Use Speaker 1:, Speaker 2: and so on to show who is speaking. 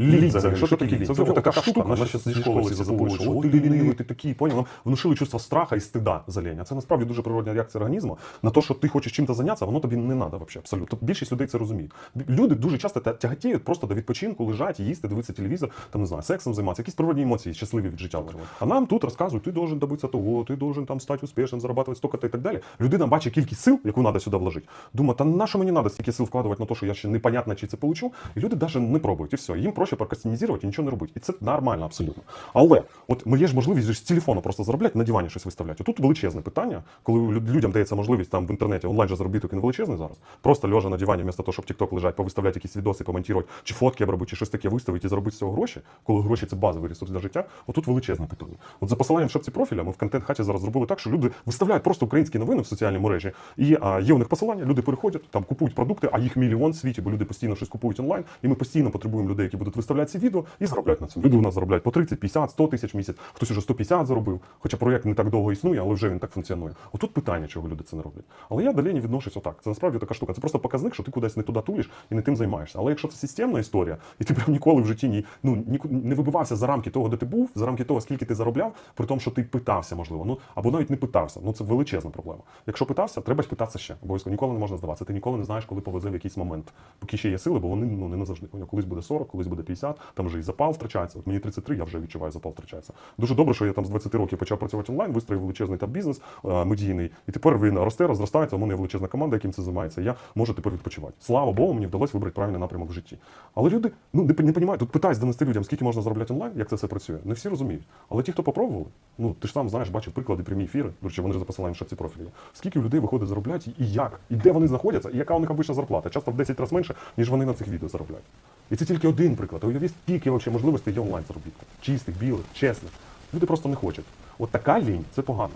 Speaker 1: Лінь взагалі, що таке лінь? Це взагалі така штука, вона ще зі школи всі забули, що от ти лінивий, ти такий, поняв? Нам внушили чувство страха і стида за лінь. А це насправді дуже природна реакція організму на те, що ти хочеш чим-то зайнятися, воно тобі не треба взагалі, абсолютно. Тобто Більшість людей це розуміють. Люди дуже часто тя- тяготіють просто до відпочинку, лежать, їсти, дивитися телевізор, там не знаю, сексом займатися, якісь природні емоції, щасливі від життя. отримувати. А нам тут розказують, ти должен добитися того, ти должен там стати успішним, зарабатувати стільки-то і так далі. Людина бачить кількість сил, яку треба сюди вложити. Думає, та на що мені треба стільки сил вкладувати на те, що я ще непонятно, чи це получу. І люди навіть не пробують. І все. Їм проще прокрастинізувати і нічого не робити. І це нормально абсолютно. Але от є ж можливість з телефону просто заробляти, на дивані щось виставляти. Тут величезне питання, коли людям дається можливість там в інтернеті онлайн же заробіток він величезний зараз. Просто лежа на дивані, вместо того, щоб TikTok лежать, повиставляти якісь відоси, помонтувати, чи фотки обробити, чи щось таке виставити і заробити з цього гроші, коли гроші це базовий ресурс для життя. Отут величезне питання. От за посиланням шапці профіля ми в контент хаті зараз зробили так, що люди виставляють просто українські новини в соціальній мережі. І а, є у них посилання, люди переходять, там купують продукти, а їх мільйон в світі, бо люди постійно щось купують онлайн. І ми постійно потребуємо людей, які будуть виставляти ці відео і заробляти на цьому. Люди у нас заробляють по 30, 50, 100 тисяч в місяць, хтось уже 150 заробив. Хоча проєкт не так довго існує, але вже він так функціонує. Отут питання, чого люди це не роблять. Але я до лені відношусь отак. Це насправді така штука. Це просто показник, що ти кудись не туди тулиш і не тим займаєшся. Але якщо це системна історія, і ти прям ніколи в житті ні, ну, ніку- не вибивався за рамки того, де ти був, за рамки того, скільки ти заробляв, при тому, що ти питався, можливо, ну або навіть не питався. Ну це величезна проблема. Якщо питався, треба ж питатися ще. Обов'язково ніколи не можна здаватися. Ти ніколи не знаєш, коли повезе в якийсь момент. Поки ще є сили, бо вони ну не назавжди. Колись буде 40, колись буде 50, там вже і запал втрачається. От мені 33, я вже відчуваю, запал втрачається. Дуже добре, що я там з 20 років почав працювати онлайн, вистроїв величезний там бізнес е, медійний, і тепер він росте, розростається. У мене є величезна команда, яким це займається. Я можу тепер відпочивати. Слава Богу, мені вдалося вибрати правильний напрямок в житті. Але люди ну не, не розуміють, тут питаюсь донести людям, скільки можна заробляти онлайн, як це все працює. Не всі розуміють. Але ті, хто попробували, ну ти ж сам знаєш, бачив приклади прямі ефіри. До речі, вони ж за посиланням в шапці профілю. Скільки людей виходить заробляти і як, і де вони знаходяться, і яка у них обична зарплата. Часто в 10 разів менше, ніж вони на цих відео заробляють. І це тільки один приклад. Уявіть, скільки вообще можливостей є онлайн заробітку. Чистих, білих, чесних. Люди просто не хочуть. От така лінь це погано.